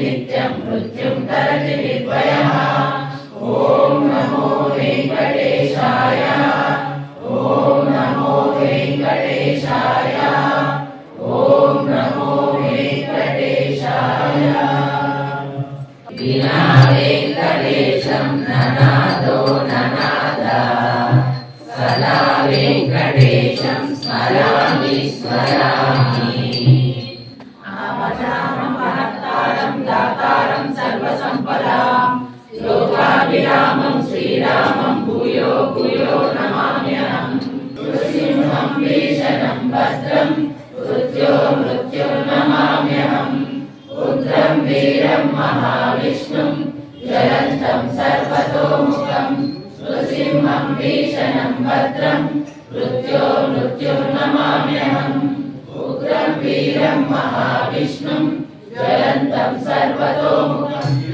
నిత్యం మృత్యుం తరచి महाविष्णुं ज्वलन्तं सर्वतोमुखम्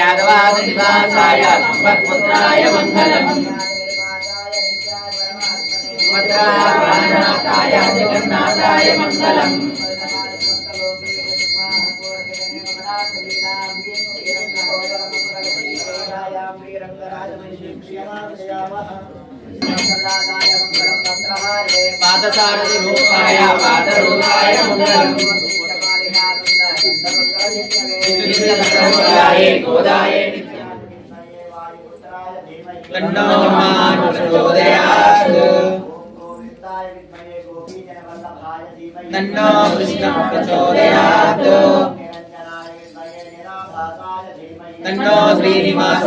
यादवादिवासाय सम्पत्पुत्राय मङ्गलम् सुभद्राप्राणनाथाय जगन्नाथाय मङ्गलम् పాదసారథి రూపాయ పాదరూపాయ మంగళం గోదాయ తన్నో హనుమాన్ ప్రచోదయాత్ తన్నో కృష్ణ ప్రచోదయాత్ తన్నో శ్రీనివాస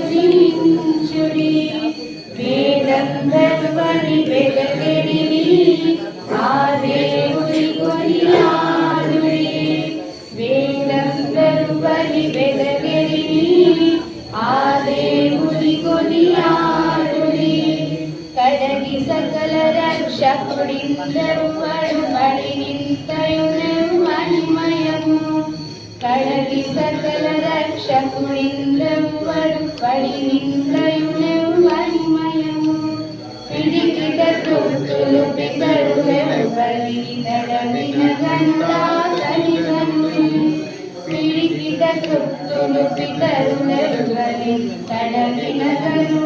Lord, you. डमि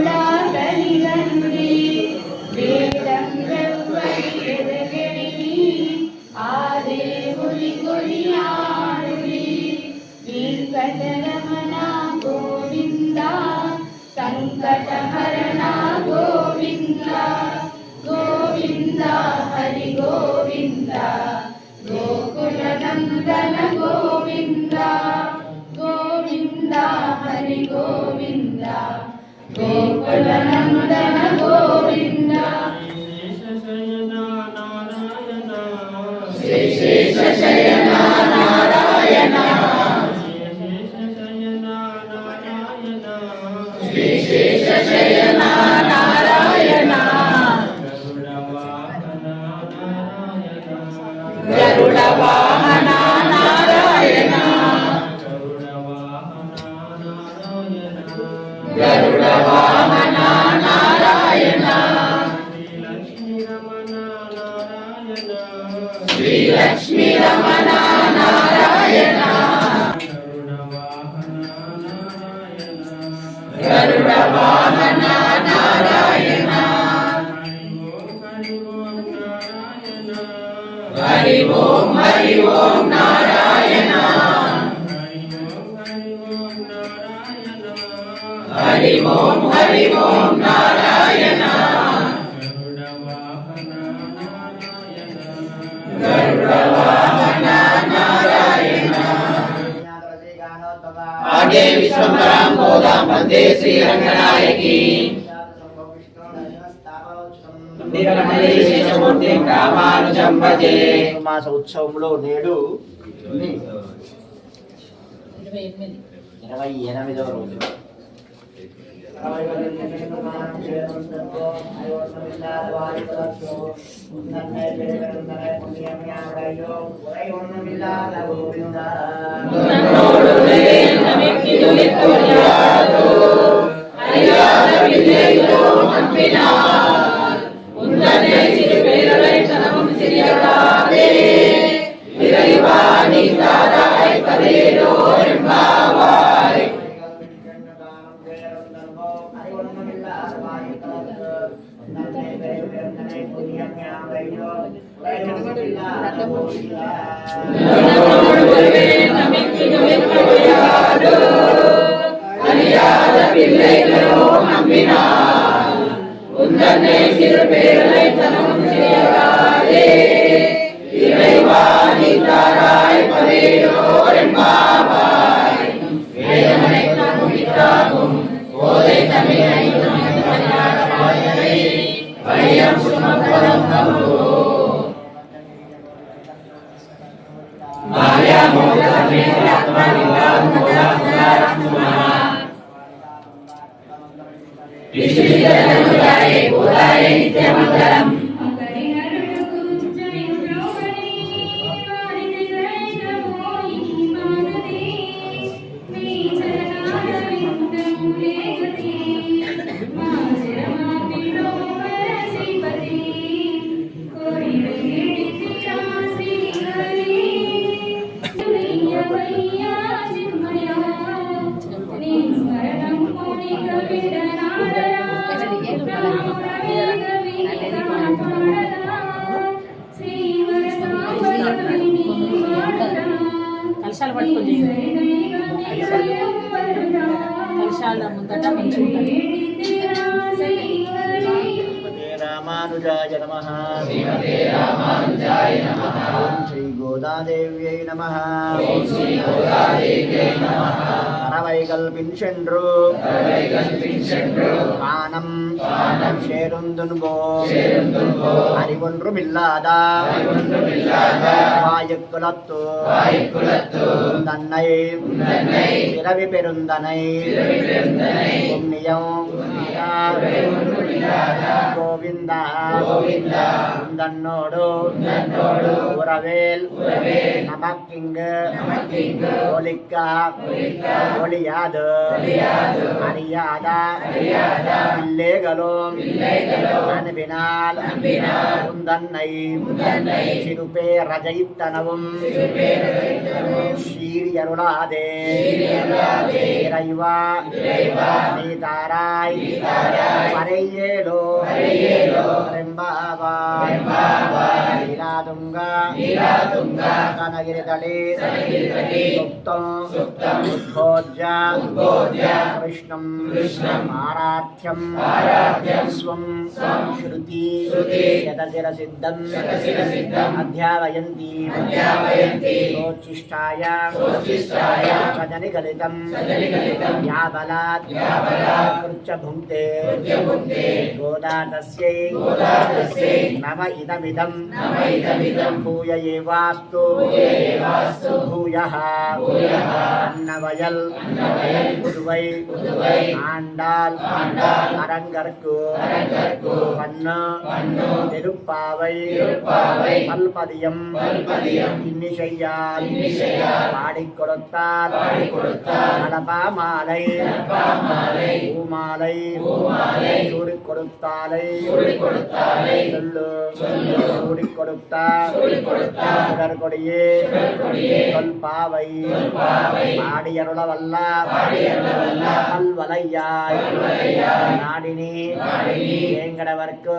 न শেষে వందే శ్రీ రంగనాయకి మాస ఉత్సవంలో నేడు ఇరవై ఎనిమిదవ రోజు. ఉన్నమిల్లాల நம்பினார் உந்தனை சிறு பேரவை தனமும் சிறியவரா பிள்ளைகளோ நம்பினார் உந்தன்னை சிறு பேரலை தனம் செய்யாதே இறைவா தலை நித்தியமுதல தழைகள் பின் சென்று. பானம் சேருந்துன்போ அறிவொன்றும் இல்லாதா வாயுக்குலத்து. தன்னை பிறவி பெருந்தனை. புண்ணியம். கோவிந்தா. தன்னோடு உறவேல். நமக்கிங்கு. ஒலிக்கா. ஒளி அறியாத அறியாத பிள்ளைகளும் பிள்ளைகளும் அன்பினால் அன்பினால் உந்தன்னை உந்தன்னை சிறுபே ரஜயித்தனவும் சிறுபேரழைத்தனவும் சீரியருளாதே சீரியருளாதே இறைவா இறைவா நீ தாராய் நீ தாராய் பரையேலோ பரையேலோ ரெம்பாவாய் ரெம்பாவாய் நீலாதுங்கா நீலாதுங்கா கனகிரிதளே கனகிரிதளே சுப்தம் కృష్ణం ఆరాధ్యం స్వం శృతి. శతశిర సిద్ధం అధ్యావయంతి. సోచిష్టాయ సజని గలితం యాబలాత్ కృచ్చ భుంక్తే గోదాటస్యై నమ ఇదమిదం. భూయ ఏవాస్తు பூயக அன்னவயல். புதுவை ஆண்டாள். அரங்கற்கு பண்ணு திருப்பாவை பல்பதியம். இன்னிசையால். பாடிக் கொடுத்தார். நடப்பா மாலை பூமாலை. சூடி கொடுத்தாலை சொல்லு. சூடி கொடுத்தார் சுடற்கொடியே பாவை பாடியருள வல்லாவல்வலையாய் நாடினி. வேங்கடவர்க்கு.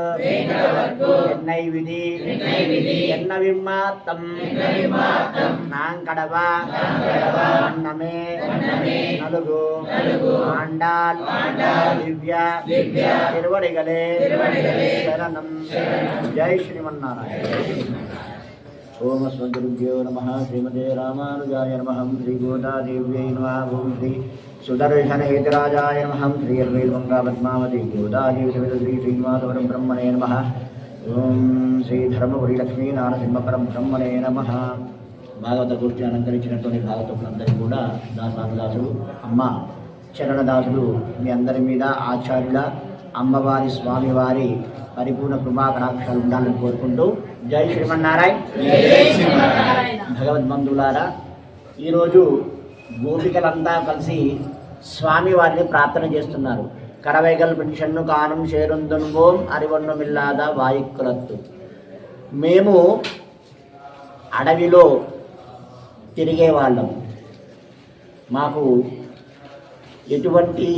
என்னை விதி என்ன விம்மாத்தம் நாங்கடவா. அன்னமே நலுகு. ஆண்டாள். திவ்யா. திருவடிகளே. சரணம். ஜெய் ஸ்ரீமன் நாராயண் ఓం స్వగురుభ్యో నమ శ్రీమతే రామానుజాయ నమహం శ్రీ గోదాదేవ్యై నమ ఓం శ్రీ సుదర్శనహేతరాజాయ నమ శ్రీ అద్వైతమంగా పద్మావతి గోదాదేవి శ్రీ శ్రీనివాసవరం బ్రహ్మణే నమ ఓం శ్రీ ధర్మపురి లక్ష్మీ నారసింహపరం బ్రహ్మణే నమ భాగవత గురించి అలంకరించినటువంటి భాగవతులందరికీ కూడా దాసానుదాసులు అమ్మ చరణదాసులు మీ అందరి మీద ఆచార్యుల అమ్మవారి స్వామివారి పరిపూర్ణ కృపాకటాక్షాలు ఉండాలని కోరుకుంటూ జై శ్రీమన్నారాయణ. భగవద్బంధువులారా ఈరోజు గోపికలంతా కలిసి స్వామివారిని ప్రార్థన చేస్తున్నారు. కరవైగల్ పెన్షన్ను కానం చేరుందున్వోం అరివన్నుమిల్లాద వాయుక్కులత్తు. మేము అడవిలో తిరిగే వాళ్ళం మాకు ఎటువంటి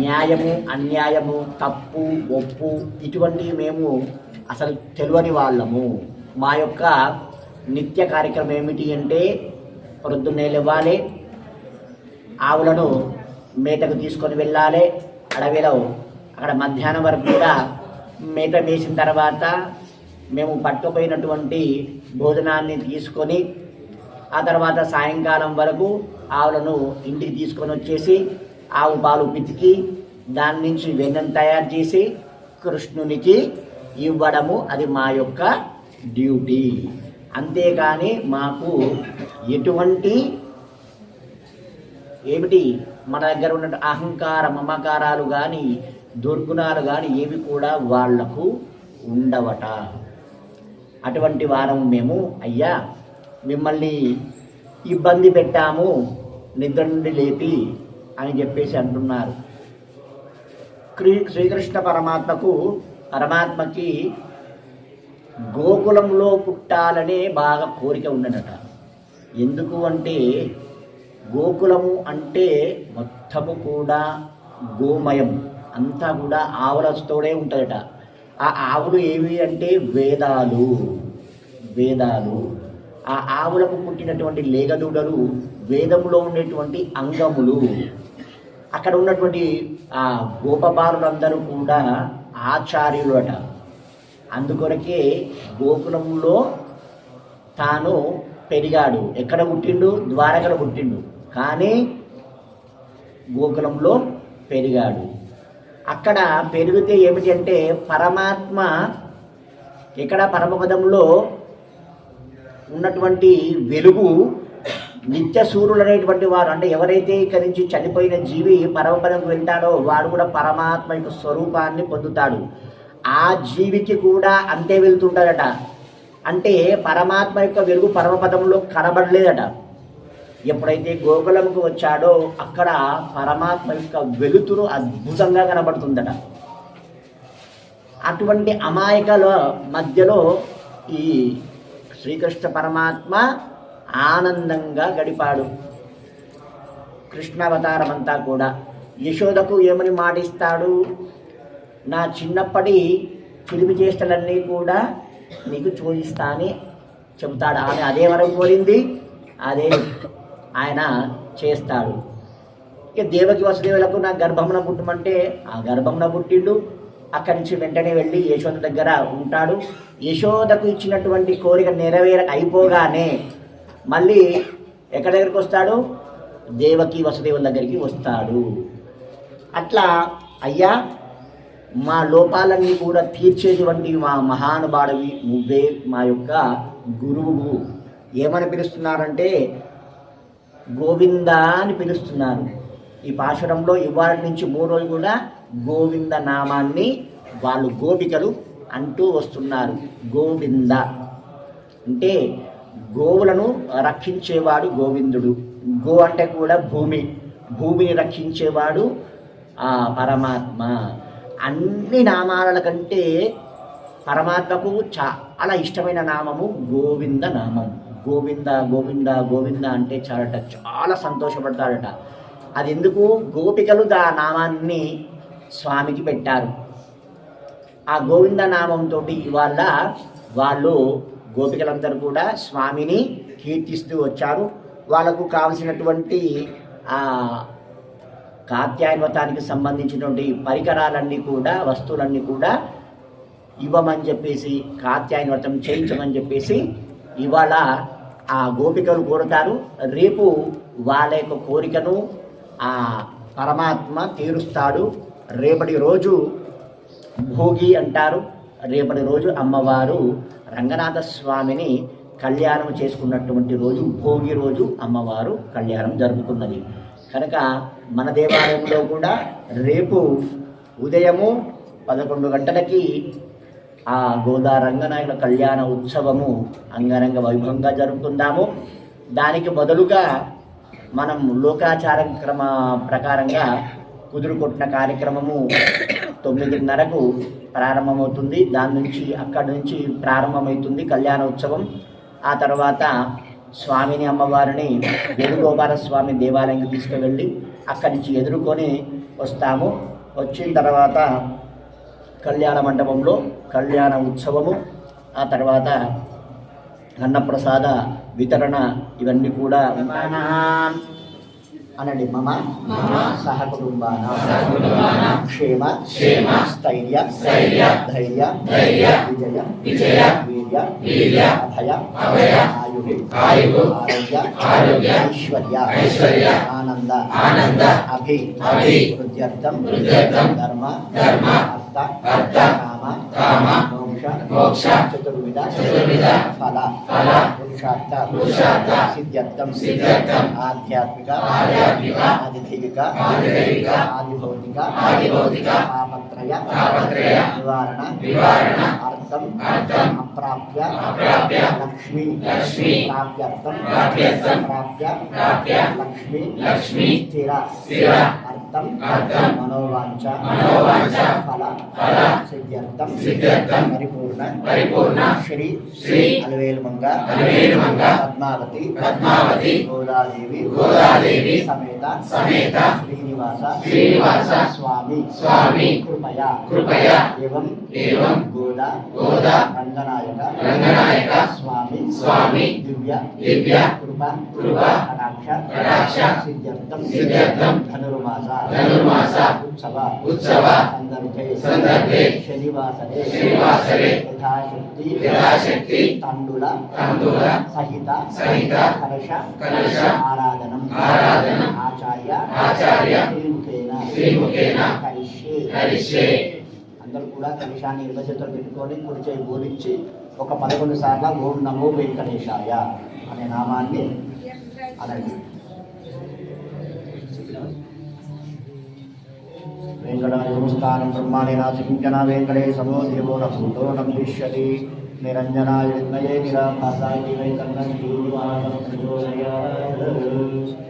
న్యాయము అన్యాయము తప్పు ఒప్పు ఇటువంటివి మేము అసలు తెలియని వాళ్ళము. మా యొక్క నిత్య కార్యక్రమం ఏమిటి అంటే ప్రొద్దున్నే లేవాలి ఆవులను మేతకు తీసుకొని వెళ్ళాలి. అడవిలో అక్కడ మధ్యాహ్నం వరకు కూడా మేత వేసిన తర్వాత మేము పట్టుకుపోయినటువంటి భోజనాన్ని తీసుకొని ఆ తర్వాత సాయంకాలం వరకు ఆవులను ఇంటికి తీసుకొని వచ్చేసి ఆవు పాలు పితికి దాని నుంచి వెన్నను తయారు చేసి కృష్ణునికి ఇవ్వడము అది మా యొక్క డ్యూటీ. అంతేకాని మాకు ఎటువంటి ఏమిటి? మన దగ్గర ఉన్న అహంకార మమకారాలు కానీ దుర్గుణాలు కానీ ఏవి కూడా వాళ్ళకు ఉండవట. అటువంటి వారం మేము. అయ్యా మిమ్మల్ని ఇబ్బంది పెట్టాము నిద్ర నుండి లేపి అని చెప్పేసి అంటున్నారు. శ్రీకృష్ణ పరమాత్మకు పరమాత్మకి గోకులంలో పుట్టాలనే బాగా కోరిక ఉన్నదట. ఎందుకు అంటే గోకులము అంటే మొత్తము కూడా గోమయం. అంతా కూడా ఆవులతోడే ఉంటుందట. ఆ ఆవులు ఏవి అంటే వేదాలు. వేదాలు. ఆ ఆవులకు పుట్టినటువంటి లేగదూడలు వేదములో ఉండేటువంటి అంగములు. అక్కడ ఉన్నటువంటి ఆ గోపబాలులందరూ కూడా ఆచార్యులు అట అందుకొరకే గోకులంలో తాను పెరిగాడు. ఎక్కడ పుట్టిండు? ద్వారకలో పుట్టిండు. కానీ గోకులంలో పెరిగాడు. అక్కడ పెరిగితే ఏమిటి అంటే పరమాత్మ ఇక్కడ పరమపదంలో ఉన్నటువంటి వెలుగు నిత్య సూర్యులు అనేటువంటి వారు అంటే ఎవరైతే ఇక్కడి నుంచి చనిపోయిన జీవి పరమపదకు వెళ్తాడో వాడు కూడా పరమాత్మ యొక్క స్వరూపాన్ని పొందుతాడు. ఆ జీవికి కూడా అంతే వెళ్తుంటాడట. అంటే పరమాత్మ యొక్క వెలుగు పరమపదంలో కనబడలేదట. ఎప్పుడైతే గోకులంకు వచ్చాడో అక్కడ పరమాత్మ యొక్క వెలుతురు అద్భుతంగా కనబడుతుందట. అటువంటి అమాయకల మధ్యలో ఈ శ్రీకృష్ణ పరమాత్మ ఆనందంగా గడిపాడు. కృష్ణావతారం అంతా కూడా. యశోదకు ఏమని మాటిస్తాడు? నా చిన్నప్పటి చిలిమి చేష్టలన్నీ కూడా నీకు చూపిస్తా అని చెబుతాడు. ఆమె అదే వరకు కోరింది అదే ఆయన చేస్తాడు. ఇక దేవకి వసుదేవులకు నా గర్భమున పుట్టమంటే ఆ గర్భమున పుట్టిండు. అక్కడి నుంచి వెంటనే వెళ్ళి యశోద దగ్గర ఉంటాడు. యశోదకు ఇచ్చినటువంటి కోరిక నెరవేర అయిపోగానే మళ్ళీ ఎక్కడి దగ్గరికి వస్తాడు? దేవకి వసుదేవుల దగ్గరికి వస్తాడు. అట్లా అయ్యా మా లోపాలన్నీ కూడా తీర్చేటువంటి మా మహానుభావుడివి నువ్వే మా యొక్క గురువు. ఏమని పిలుస్తున్నారంటే గోవింద అని పిలుస్తున్నారు ఈ పాశురంలో ఇవాళ నుంచి మూడు రోజులు కూడా గోవింద నామాన్ని వాళ్ళు గోపికలు అంటూ వస్తున్నారు. గోవింద. అంటే గోవులను రక్షించేవాడు గోవిందుడు. గో అంటే కూడా భూమి. భూమిని రక్షించేవాడు ఆ పరమాత్మ. అన్ని నామాల కంటే పరమాత్మకు చాలా ఇష్టమైన నామము గోవింద నామం. గోవింద గోవింద గోవింద అంటే చాలట చాలా సంతోషపడతాడట. అది ఎందుకు గోపికలు దా నామాన్ని స్వామికి పెట్టారు. ఆ గోవింద నామంతో ఇవాళ వాళ్ళు గోపికలందరూ కూడా స్వామిని కీర్తిస్తూ వచ్చారు. వాళ్ళకు కావలసినటువంటి ఆ కాత్యాయనవతానికి సంబంధించినటువంటి పరికరాలన్నీ కూడా వస్తువులన్నీ కూడా ఇవ్వమని చెప్పేసి కాత్యాయనవ్రతం చేయించమని చెప్పేసి ఇవాళ ఆ గోపికలు కోరుతారు. రేపు వాళ్ళ యొక్క కోరికను ఆ పరమాత్మ తీరుస్తాడు. రేపటి రోజు భోగి అంటారు. రేపటి రోజు అమ్మవారు రంగనాథ స్వామిని కళ్యాణం చేసుకున్నటువంటి రోజు భోగి రోజు అమ్మవారు కళ్యాణం జరుపుకున్నది కనుక మన దేవాలయంలో కూడా రేపు ఉదయము పదకొండు గంటలకి ఆ గోదా రంగనాయకుల కళ్యాణ ఉత్సవము అంగరంగ వైభవంగా జరుపుకుందాము. దానికి బదులుగా మనం లోకాచార క్రమ ప్రకారంగా కుదురు కొట్టిన కార్యక్రమము తొమ్మిదిన్నరకు ప్రారంభమవుతుంది. దాని నుంచి అక్కడి నుంచి ప్రారంభమవుతుంది కళ్యాణ ఉత్సవం ఆ తర్వాత స్వామిని అమ్మవారిని వేణుగోపాల స్వామి దేవాలయానికి తీసుకువెళ్ళి అక్కడి నుంచి ఎదుర్కొని వస్తాము. వచ్చిన తర్వాత కళ్యాణ మండపంలో కళ్యాణ ఉత్సవము ఆ తర్వాత అన్నప్రసాద వితరణ ఇవన్నీ కూడా ఉంటానా అనండి మమ సహ కుటుంబాన క్షేమ క్షేమ స్థైర్య స్థైర్య ధైర్య ధైర్య విజయ విజయ వీర్య వీర్య అభయ అభయ ఆయుః ఆయుః ఆరోగ్య ఆరోగ్య ఐశ్వర్య ఐశ్వర్య ఆనంద ఆనంద అభి అభి వృద్ధ్యర్థం వృద్ధ్యర్థం ధర్మ ధర్మ అర్థ అర్థ కామ కామ మోక్ష మోక్ష చతుర్విధ చతుర్విధ ఫల ఫల పురుషార్థ పురుషార్థ సిద్ధ్యర్థం సిద్ధ్యర్థం ఆధ్యాత్మిక ఆధ్యాత్మిక ఆదిదైవిక ఆదిదైవిక ఆదిభౌతిక ఆదిభౌతిక తాపత్రయ తాపత్రయ నివారణ నివారణ అర్థం అర్థం అప్రాప్య అప్రాప్య లక్ష్మి లక్ష్మి ప్రాప్యర్థం ప్రాప్యర్థం ప్రాప్య ప్రాప్య లక్ష్మి లక్ష్మి స్థిర స్థిర అర్థం మనోవాంఛ ఫల ఫల సిద్ధ్యర్థం పరిపూర్ణ పరిపూర్ణ శ్రీ శ్రీ అలవేలుమంగ పద్మావతి పద్మావతి గోదాదేవి గోదాదేవి సమేత సమేత శ్రీనివాస శ్రీనివాస స్వామి స్వామి కృపయా కృపయా ఏవం ఏవం గోదా గోదా రంగనాయక రంగనాయక స్వామి స్వామి దివ్య దివ్య కృప కృప కటాక్ష కటాక్ష సిద్ధ్యర్థం సిద్ధ్యర్థం ధనుర్మాస ధనుర్మాస ఉత్సవ ఉత్సవ సందర్భే సందర్భే శనివాసరే శనివాసరే యథాశక్తి యథాశక్తి తండుల తండుల సహిత సహిత కలశ కలశ ఆరాధనం ఆరాధన ఆచార్య ఆచార్య శ్రీముఖేన శ్రీముఖేన కరిష్యే కరిష్యే అందరూ కూడా కలశాన్ని ఇరువచేతులు పెట్టుకొని కుడి చేయి బోధించి ఒక పదకొండు సార్లు ఓం నమో వెంకటేశాయ అనే నామాన్ని అనండి. వెంకటాయస్థానం బ్రహ్మాణి నాశించన వెంకటే సమో దేవో నూతో నందిష్యతి నిరంజనాయ విద్మయే నిరాభాసాయ ధీమహి తన్నో ప్రచోదయాత్.